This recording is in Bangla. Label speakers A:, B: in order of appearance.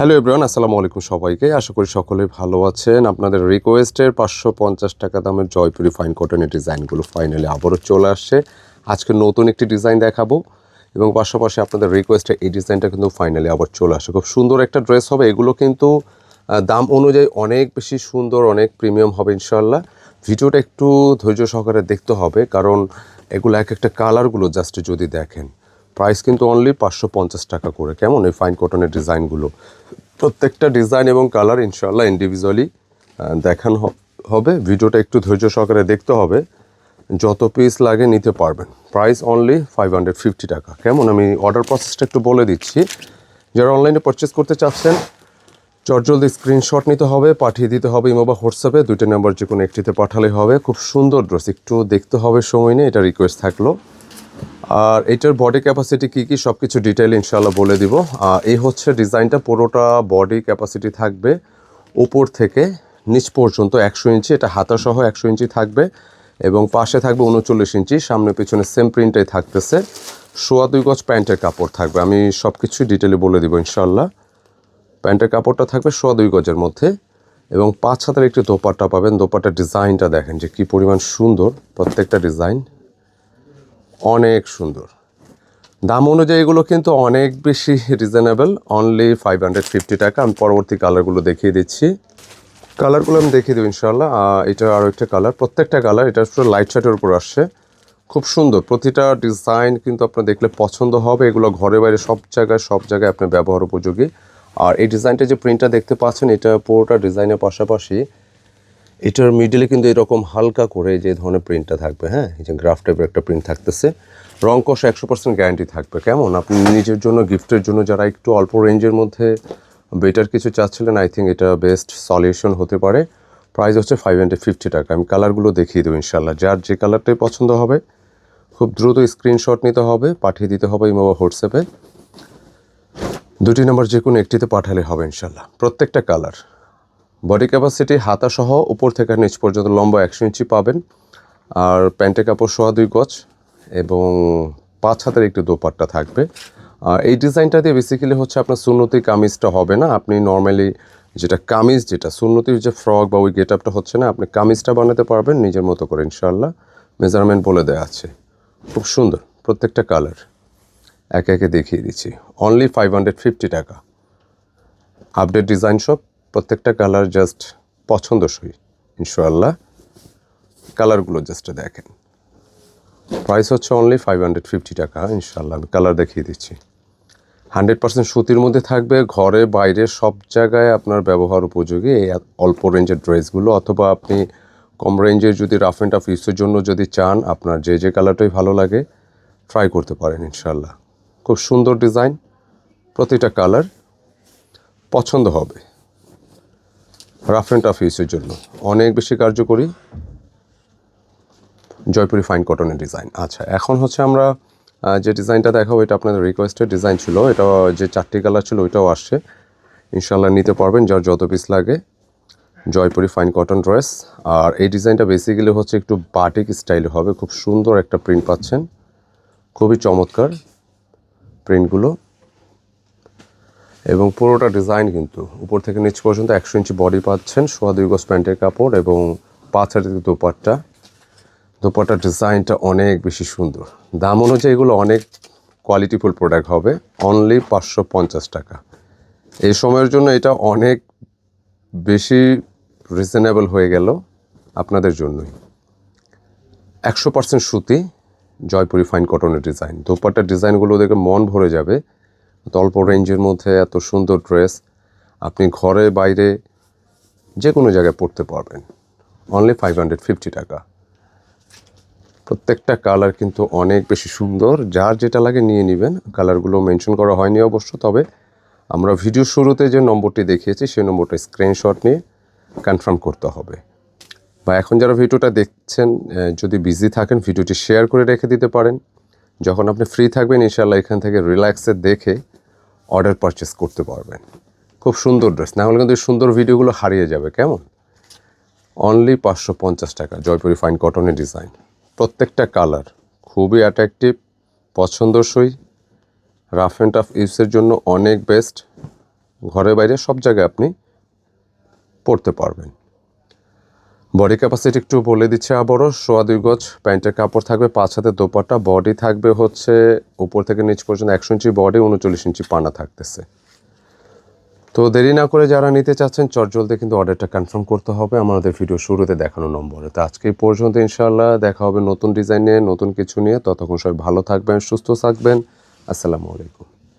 A: হ্যালো এভরিওয়ান আসসালামু আলাইকুম সবাইকে। আশা করি সকলে ভালো আছেন। আপনাদের রিকোয়েস্টের পাঁচশো পঞ্চাশ টাকা দামের জয়পুরি ফাইন কটনের ডিজাইনগুলো ফাইনালি আবারও চলে আসছে। আজকে নতুন একটি ডিজাইন দেখাবো এবং পাশাপাশি আপনাদের রিকোয়েস্টে এই ডিজাইনটা কিন্তু ফাইনালি আবার চলে আসে খুব সুন্দর একটা ড্রেস হবে। এগুলো কিন্তু দাম অনুযায়ী অনেক বেশি সুন্দর, অনেক প্রিমিয়াম হবে ইনশাল্লাহ ভিডিওটা একটু ধৈর্য সহকারে দেখতে হবে, কারণ এগুলো এক একটা কালারগুলো জাস্ট যদি দেখেন। প্রাইস কিন্তু অনলি পাঁচশো পঞ্চাশ টাকা করে। কেমন এই ফাইন কটনের ডিজাইনগুলো প্রত্যেকটা ডিজাইন এবং কালার ইনশাল্লাহ ইন্ডিভিজুয়ালি দেখানো হবে। ভিডিওটা একটু ধৈর্য সহকারে দেখতে হবে। যত পিস লাগে নিতে পারবেন। Price only five hundred fifty টাকা। কেমন? আমি অর্ডার প্রসেসটা একটু বলে দিচ্ছি। যারা অনলাইনে পারচেস করতে চাচ্ছেন চটজলদি স্ক্রিনশট নিতে হবে, পাঠিয়ে দিতে হবে ইমো বা হোয়াটসঅ্যাপে দুইটা নাম্বার যে কোনো একটিতে পাঠালে হবে। খুব সুন্দর ড্রেস একটু দেখতে হবে সময় নেই এটা রিকোয়েস্ট থাকল। আর এটার বডি ক্যাপাসিটি কী কী সব কিছু ডিটেল ইনশাল্লাহ বলে দিব। এই হচ্ছে ডিজাইনটা পুরোটা বডি ক্যাপাসিটি থাকবে উপর থেকে নিচ পর্যন্ত একশো ইঞ্চি, এটা হাতাসহ একশো ইঞ্চি থাকবে এবং পাশে থাকবে উনচল্লিশ ইঞ্চি, সামনে পিছনে সেম প্রিন্টাই থাকতেছে। সোয়া দুই গজ প্যান্টের কাপড় থাকবে, আমি সব কিছুই ডিটেলে বলে দিব ইনশাল্লাহ প্যান্টের কাপড়টা থাকবে সোয়া দুই গজের মধ্যে এবং পাঁচ হাতের একটি দোপাট্টা পাবেন। দোপাট্টার ডিজাইনটা দেখেন যে কী পরিমাণ সুন্দর, প্রত্যেকটা ডিজাইন অনেক সুন্দর। দাম অনুযায়ী এগুলো কিন্তু অনেক বেশি reasonable only five hundred fifty টাকা। আমি পরবর্তী কালারগুলো দেখিয়ে দিচ্ছি। কালারগুলো আমি দেখিয়ে দেবো ইনশাল্লাহ এটা আরও একটা কালার প্রত্যেকটা কালার এটা পুরো লাইট শার্টের উপর আসছে। খুব সুন্দর। প্রতিটা ডিজাইন কিন্তু আপনার দেখলে পছন্দ হবে। এগুলো ঘরে বাইরে সব জায়গায় সব জায়গায় আপনার ব্যবহার উপযোগী। আর এই ডিজাইনটা যে প্রিন্টটা দেখতে পাচ্ছেন, এটা পুরোটা ডিজাইনের পাশাপাশি এটার মিডলে কিন্তু এরকম হালকা করে যে ধরনের প্রিন্টটা থাকবে হ্যাঁ? এই যে গ্রাফ টাইপের একটা প্রিন্ট থাকতেছে। রং কষা একশো পার্সেন্ট গ্যারান্টি থাকবে, কেমন? আপনি নিজের জন্য গিফটের জন্য যারা একটু অল্প রেঞ্জের মধ্যে বেটার কিছু চাচ্ছিলেন আই থিঙ্ক এটা বেস্ট সলিউশন হতে পারে। প্রাইস হচ্ছে ফাইভ হান্ড্রেড ফিফটি টাকা। আমি কালারগুলো দেখিয়ে দেবো ইনশাল্লাহ যার যে কালারটাই পছন্দ হবে, খুব দ্রুত স্ক্রিনশট নিতে হবে, পাঠিয়ে দিতে হবে ইমো বা হোয়াটসঅ্যাপে। দুটি নম্বর যে কোনো একটিতে পাঠালে হবে ইনশাল্লাহ প্রত্যেকটা কালার বডি ক্যাপাসিটি হাতা সহ উপর থেকে নিচ পর্যন্ত লম্বা একশো ইঞ্চি পাবেন। আর প্যান্টের কাপড় সোয়া দুই গজ এবং পাঁচ হাতের একটি দোপাট্টা থাকবে। আর এই ডিজাইনটা দিয়ে বেসিক্যালি হচ্ছে আপনার সুন্নতি কামিজটা হবে না। আপনি নর্মালি যেটা কামিজ, যেটা সুন্নতির যে ফ্রক বা ওই গেট আপটা হচ্ছে না, আপনি কামিজটা বানাতে পারবেন নিজের মতো করে ইনশাল্লাহ মেজারমেন্ট বলে দেওয়া আছে। খুব সুন্দর, প্রত্যেকটা কালার একে একে দেখিয়ে দিচ্ছি। অনলি ফাইভ হান্ড্রেড ফিফটি টাকা। আপডেট ডিজাইন সব প্রত্যেকটা কালার জাস্ট পছন্দসই, ইনশাআল্লাহ। কালারগুলো জাস্ট দেখেন। প্রাইস হচ্ছে অনলি ফাইভ হান্ড্রেড ফিফটি টাকা, ইনশাআল্লাহ। আমি কালার দেখিয়ে দিচ্ছি। হান্ড্রেড পার্সেন্ট সুতির মধ্যে থাকবে, ঘরে, বাইরে, সব জায়গায় আপনার ব্যবহার উপযোগী। এই অল্প রেঞ্জের ড্রেসগুলো অথবা আপনি কম রেঞ্জের যদি রাফ অ্যান্ড টাফ ইউজের জন্য যদি চান, আপনার যে যে কালারটাই ভালো লাগে ট্রাই করতে পারেন ইনশাল্লাহ খুব সুন্দর ডিজাইন প্রতিটা কালার পছন্দ হবে। রাফ অ্যান্ড টাফ ইউজের জন্য। অনেক বেশি কার্যকরী। জয়পুরি ফাইন কটনের ডিজাইন আচ্ছা এখন হচ্ছে আমরা যে ডিজাইনটা দেখাবো, এটা আপনাদের রিকোয়েস্টের ডিজাইন ছিল। এটা যে চারটি কালার ছিল, ওইটাও আসছে। ইনশাল্লাহ নিতে পারবেন যার যত পিস লাগে। জয়পুরি ফাইন কটন ড্রেস আর এই ডিজাইনটা বেসিক্যালি হচ্ছে একটু বাটিক স্টাইল হবে। খুব সুন্দর একটা প্রিন্ট পাচ্ছেন। খুবই চমৎকার প্রিন্টগুলো এবং পুরোটা ডিজাইন কিন্তু উপর থেকে নিচ পর্যন্ত একশো ইঞ্চি বডি পাচ্ছেন সোয়া দুই গজ প্যান্টের কাপড় এবং পাঁচ হাতের দোপাট্টা দোপাট্টার ডিজাইনটা অনেক বেশি সুন্দর। দাম অনুযায়ী এগুলো অনেক কোয়ালিটিফুল প্রোডাক্ট হবে অনলি পাঁচশো পঞ্চাশ টাকা। এই সময়ের জন্য এটা অনেক বেশি রিজনেবল হয়ে গেল আপনাদের জন্যই। একশো পার্সেন্ট সুতি, জয়পুরি ফাইন কটনের ডিজাইন দোপাট্টার ডিজাইনগুলো দেখে মন ভরে যাবে। অল্প রেঞ্জের মধ্যে এত সুন্দর ড্রেস আপনি ঘরে, বাইরে যে কোনো জায়গায় পড়তে পারবেন। অনলি ফাইভ হান্ড্রেড ফিফটি টাকা। প্রত্যেকটা কালার কিন্তু অনেক বেশি সুন্দর। যার যেটা লাগে নিয়ে নেবেন। কালারগুলো মেনশন করা হয়নি অবশ্য, তবে আমরা ভিডিও শুরুতে যে নম্বরটি দেখিয়েছি, সেই নম্বরটা স্ক্রিনশট নিয়ে কনফার্ম করতে হবে। বা এখন যারা ভিডিওটা দেখছেন যদি বিজি থাকেন, ভিডিওটি শেয়ার করে রেখে দিতে পারেন। যখন আপনি ফ্রি থাকবেন ইনশাল্লাহ এখান থেকে রিল্যাক্সে দেখে অর্ডার পারচেস করতে পারবেন। খুব সুন্দর ড্রেস, না হলে কিন্তু এই সুন্দর ভিডিওগুলো হারিয়ে যাবে, কেমন? অনলি পাঁচশো পঞ্চাশ টাকা, জয়পুরি ফাইন কটনের ডিজাইন প্রত্যেকটা কালার খুবই অ্যাট্রাকটিভ পছন্দসই। রাফ অ্যান্ড টাফ ইউসের জন্য অনেক বেস্ট ঘরে বাইরে সব জায়গায় আপনি পরতে পারবেন। বডি ক্যাপাসিটি একটু বলে দিচ্ছে আবারও। সোয়া দুই গজ, প্যান্টের কাপড় থাকবে, পাঁচ হাতে দোপাট্টা। বডি থাকবে হচ্ছে উপর থেকে নিচ পর্যন্ত একশো ইঞ্চি বডি উনচল্লিশ ইঞ্চি পানা থাকতেছে। তো দেরি না করে যারা নিতে চাচ্ছেন, চটজলদি কিন্তু অর্ডারটা কনফার্ম করতে হবে। আমাদের ভিডিও শুরুতে দেখানো নম্বরে। তো আজকে পর্যন্ত ইনশাল্লাহ দেখা হবে নতুন ডিজাইন নিয়ে, নতুন কিছু নিয়ে। ততক্ষণ সবাই ভালো থাকবেন, সুস্থ থাকবেন। আসসালামু আলাইকুম।